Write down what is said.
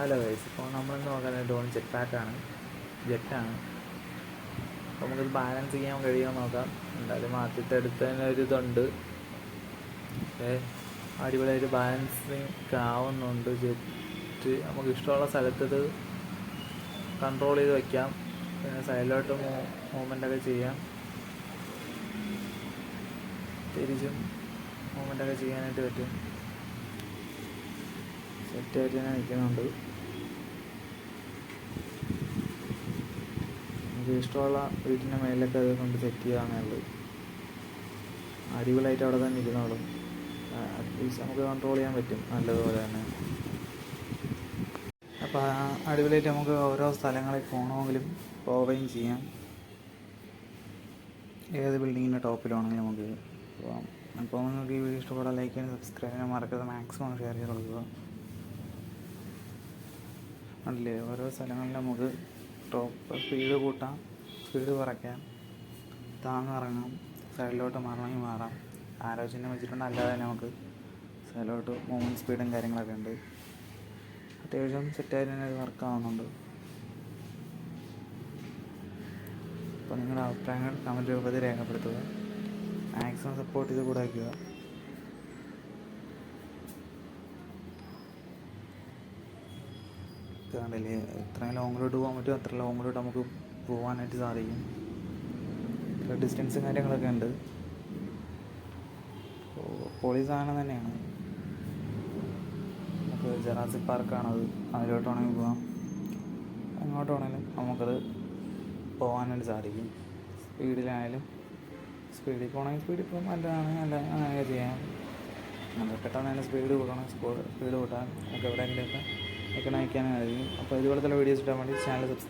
Hello guys ഇപ്പോൾ നമ്മളിന്ന് നോക്കാൻ ഡോൺ ജെറ്റ് പാക്കാണ് ജെറ്റാണ് അപ്പോൾ നമുക്കിത് ബാലൻസ് ചെയ്യാൻ കഴിയുമോ നോക്കാം. എന്തായാലും ആദ്യത്തെ എടുത്തതിന് ഒരു ഇതുണ്ട്. പക്ഷേ അടിപൊളിയായിട്ട് ബാലൻസിങ് ആവുന്നുണ്ട്. ജെറ്റ് നമുക്ക് ഇഷ്ടമുള്ള സ്ഥലത്ത് ഇത് കൺട്രോൾ ചെയ്ത് വയ്ക്കാം പിന്നെ സൈഡിലോട്ട് മൂവ്മെന്റ് ഒക്കെ ചെയ്യാം. തിരിച്ചും മൂവ്മെന്റ് ഒക്കെ ചെയ്യാനായിട്ട് പറ്റും. സെറ്റായിട്ട് തന്നെ നിൽക്കുന്നുണ്ട്. ഇഷ്ടമുള്ള വീട്ടിന്റെ മേലിലൊക്കെ അത് കൊണ്ട് സെറ്റ് ചെയ്യാന്നുള്ളത് അടിപൊളിയായിട്ട് അവിടെ തന്നെ ഇരുന്നോളും അറ്റ്ലീസ്റ്റ് നമുക്ക് കൺട്രോൾ ചെയ്യാൻ പറ്റും നല്ലതുപോലെ തന്നെ. അപ്പോൾ അടിപൊളിയായിട്ട് നമുക്ക് ഓരോ സ്ഥലങ്ങളിൽ പോകണമെങ്കിലും പോവുകയും ചെയ്യാം. ഏത് ബിൽഡിങ്ങിന്റെ ടോപ്പിലാണെങ്കിലും നമുക്ക് പോകാം അപ്പോൾ നിങ്ങൾക്ക് ഈ വീഡിയോ ഇഷ്ടപ്പെടാൻ ലൈക്ക് ചെയ്യാൻ സബ്സ്ക്രൈബ് ചെയ്യാൻ മറക്കാതെ മാക്സിമം ഷെയർ ചെയ്ത് കൊടുക്കുക. കണ്ടില്ലേ ഓരോ സ്ഥലങ്ങളിൽ നമുക്ക് ടോപ്പ് സ്പീഡ് കൂട്ടാം സ്പീഡ് കുറയ്ക്കാം താന്ന് ഇറങ്ങാം സൈഡിലോട്ട് മാറണമെങ്കിൽ മാറാം. ആലോചന വെച്ചിട്ടുണ്ട് അല്ലാതെ തന്നെ നമുക്ക് സൈഡിലോട്ട് മൂവ്മെന്റ് സ്പീഡും കാര്യങ്ങളൊക്കെ ഉണ്ട്. അത്യാവശ്യം സെറ്റായി തന്നെ വർക്ക് ആവുന്നുണ്ട്. അപ്പോൾ നിങ്ങളുടെ അഭിപ്രായങ്ങൾ കമന്റ് രൂപത്തിൽ രേഖപ്പെടുത്തുക. മാക്സിമം സപ്പോർട്ട് ചെയ്ത് കൂടെ കണ്ടില്ലേ എത്രയും ലോങ്ങിലോട്ട് പോകാൻ പറ്റും അത്ര ലോങ്ങിലോട്ട് നമുക്ക് പോകാനായിട്ട് സാധിക്കും. ഡിസ്റ്റൻസും കാര്യങ്ങളൊക്കെ ഉണ്ട്. പൊളി സാധനം തന്നെയാണ്. നമുക്ക് ജറാസിക് പാർക്കാണത് അതിലോട്ട് വേണമെങ്കിൽ പോകാം അങ്ങോട്ട് വേണമെങ്കിലും നമുക്കത് പോകാനായിട്ട് സാധിക്കും. സ്പീഡിലായാലും സ്പീഡിൽ പോകണമെങ്കിൽ സ്പീഡിൽ പോകാൻ നല്ലതാണ് അല്ല അങ്ങനെ ചെയ്യാം. പെട്ടെന്ന് തന്നെ സ്പീഡ് കൂട്ടണം സ്പീഡ് കൂട്ടാൻ നമുക്ക് എവിടെയെങ്കിലുമൊക്കെ ഒക്കെ നയിക്കാനായിരിക്കും. അപ്പോൾ ഇതുപോലത്തെ വീഡിയോസ് ഇട്ടാൻ വേണ്ടി ചാനൽ സബ്സ്ക്രൈബ്